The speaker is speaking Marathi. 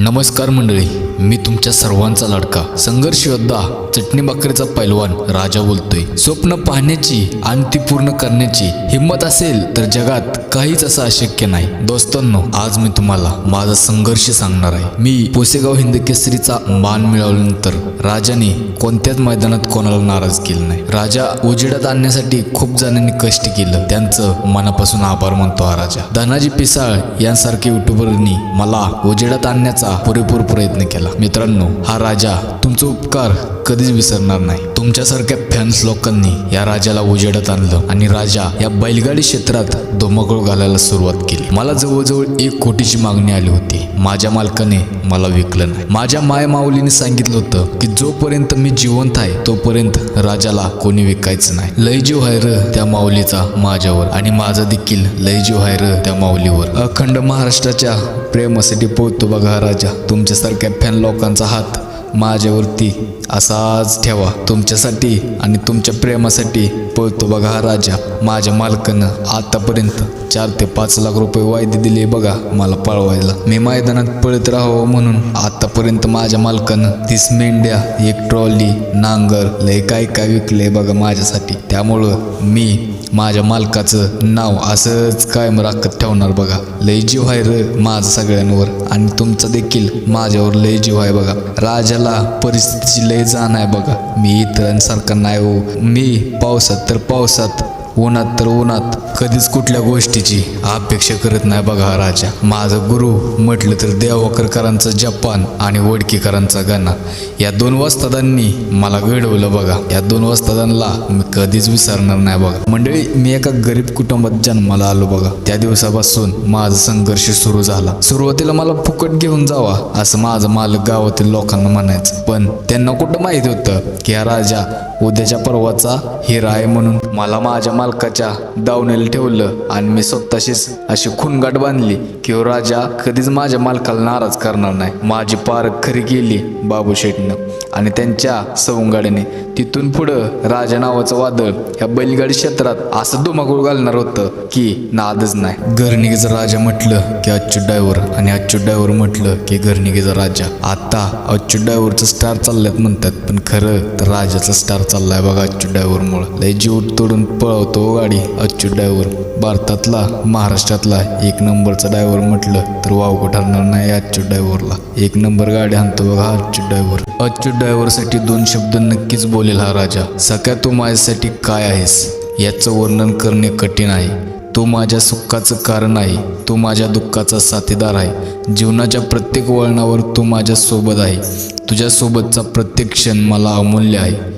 नमस्कार मंडळी. मी तुमच्या सर्वांचा लाडका. संघर्ष योद्धा चटणी भाकरीचा पैलवान राजा बोलतोय. स्वप्न पाहण्याची आणि ती पूर्ण करण्याची हिंमत असेल तर जगात काहीच असं अशक्य नाही. दोस्तांनो आज मी तुम्हाला माझा संघर्ष सांगणार आहे. मी पोसेगाव हिंद केसरीचा मान मिळवल्यानंतर राजाने कोणत्याच मैदानात कोणाला नाराज केलं नाही. राजा उजेडात आणण्यासाठी खूप जणांनी कष्ट केलं. त्यांचं मनापासून आभार मानतो हा राजा. धनाजी पिसाळ यांसारखे युट्यूबरनी मला उजेडात आणण्याचा पुरेपूर प्रयत्न केला. मित्रांनो हा राजा तुमचा उपकार कधीच विसरणार नाही. तुमच्यासारख्या फॅन्स लोकांनी या राजाला उजेडत आणलं आणि राजा या बैलगाडी क्षेत्रात धुमाकूळ घालायला सुरुवात केली. मला जवळजवळ एक कोटीची मागणी आली होती. माझ्या मालकाने मला विकलं नाही. माझ्या माय माऊलीने सांगितलं होतं की जोपर्यंत मी जिवंत आहे तोपर्यंत राजाला कोणी विकायचं नाही. लय जीव आहे र त्या माऊलीचा माझ्यावर आणि माझा देखील लय जीव आहे र त्या माऊलीवर. अखंड महाराष्ट्राच्या प्रेमासाठी पोहतो बघा हा राजा. तुमच्यासारख्या फॅन लोकांचा हात माझ्यावरती असाच ठेवा. तुमच्यासाठी आणि तुमच्या प्रेमासाठी पळतो बघा हा राजा. माझ्या मालकानं आतापर्यंत चार ते पाच लाख रुपये वायदे दिले बघा मला पळवायला. मी मैदानात पळत राहावं म्हणून आतापर्यंत माझ्या मालकानं तीस मेंढ्या एक ट्रॉली नांगर लय काय काय विकले बघा माझ्यासाठी. त्यामुळं मी माझ्या मालकाचं नाव असंच कायम राखत ठेवणार बघा. लय जीव आहे र माझं सगळ्यांवर आणि तुमचं देखील माझ्यावर लय जीव आहे बघा. राजा राजाला परिस्थितीची लय जाण आहे बघा. मी इतरांसारखं नाही हो. मी पावसात तर पावसात उन्हात तर उन्हात कधीच कुठल्या गोष्टीची अपेक्षा करत नाही बघा हा राजा. माझा गुरु म्हटलं तर देवाकरकरांचा जपान आणि वडकीकरांचा गाणा. या दोन वस्तादांनी मला घडवलं बघा. या दोन वस्तादांना मी कधीच विसरणार नाही बघा. मंडळी मी एका गरीब कुटुंबात जन्माला आलो बघा. त्या दिवसापासून माझा संघर्ष सुरू झाला. सुरुवातीला मला फुकट घेऊन जावा असं माझं मालक गावातील लोकांना म्हणायचं. पण त्यांना कुठं माहीत होतं की हा राजा उद्याच्या पर्वाचा हिरा आहे म्हणून मला माझ्या मालकाच्या दावणीला ठेवलं आणि मी स्वतःशीच अशी खुणगाट बांधली की हो राजा कधीच माझ्या मालकाला नाराज करणार नाही. माझी पारख खरी गेली बाबू शेटनं आणि त्यांच्या सवंगाडीने तिथून पुढं राजा नावाचं वादळ ह्या बैलगाडी क्षेत्रात असं धुमाकूळ घालणार होतं की नादच नाही. घरनिगेचा राजा म्हटलं की अच्युत डायव्हर आणि अच्युत डायव्हर म्हटलं की घरनिगेचा राजा. आता अच्युत डायव्हरचं स्टार चालल्यात म्हणतात पण खरं तर राजाचा स्टार चाललाय बघा अच्युत डायव्हरमुळं लय जीव तोडून पळवतो हो गाडी अच्युत डायवर भारतातला महाराष्ट्रातला एक नंबरचा ड्रायव्हर म्हटलं तर वावगं ठरणार नाही अच्युत ड्रायव्हरला. एक नंबर गाडी आणतो बघा अच्युत ड्रायव्हर. अच्युत ड्रायव्हरसाठी दोन शब्द नक्कीच बोलेल हा राजा. सख्या तू माझ्यासाठी काय आहेस? याचं वर्णन करणे कठीण आहे. तू माझ्या सुखाचं कारण आहे. तू माझ्या दुःखाचा साथीदार आहे. जीवनाच्या प्रत्येक वळणावर तू माझ्यासोबत आहे. तुझ्यासोबतचा प्रत्येक क्षण मला अमूल्य आहे.